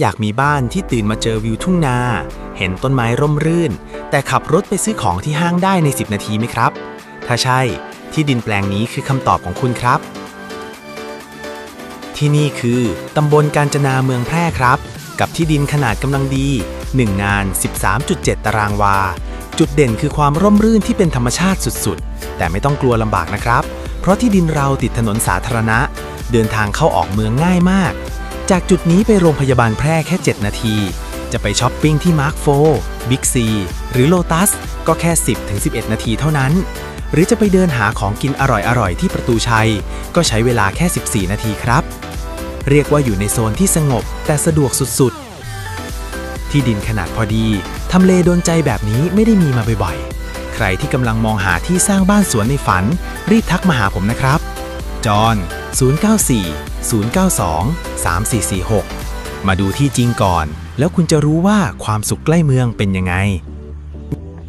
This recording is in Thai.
อยากมีบ้านที่ตื่นมาเจอวิวทุ่งนา เห็นต้นไม้ร่มรื่น แต่ขับรถไปซื้อของที่ห้างได้ใน 10 นาทีไหมครับ ถ้าใช่ที่ดินแปลงนี้คือคำตอบของคุณครับ ที่นี่คือตำบลกาญจนาเมืองแพร่ครับ กับที่ดินขนาดกำลังดี 1 งาน 13.7 ตารางวา จุดเด่นคือความร่มรื่นที่เป็นธรรมชาติสุดๆ แต่ไม่ต้องกลัวลำบากนะครับ เพราะที่ดินเราติดถนนสาธารณะ เดินทางเข้าออกเมืองง่ายมาก จากจุดนี้ไปโรงพยาบาลแพร่แค่ 7 นาที จะไปช้อปปิ้งที่มาร์คโฟบิ๊กซีหรือโลตัสก็แค่ 10-11 นาทีเท่านั้น หรือจะไปเดินหาของกินอร่อยๆ ที่ประตูชัย ก็ใช้เวลาแค่ 14 นาทีครับ เรียกว่าอยู่ในโซนที่สงบแต่สะดวกสุดๆ ที่ดินขนาดพอดี ทำเลโดนใจแบบนี้ไม่ได้มีมาบ่อยๆ ใครที่กำลังมองหาที่สร้างบ้านสวนในฝัน รีบทักมาหาผมนะครับ จอห์น 094 092 3446 มาดูที่จริงก่อน แล้วคุณจะรู้ว่าความสุขใกล้เมืองเป็นยังไง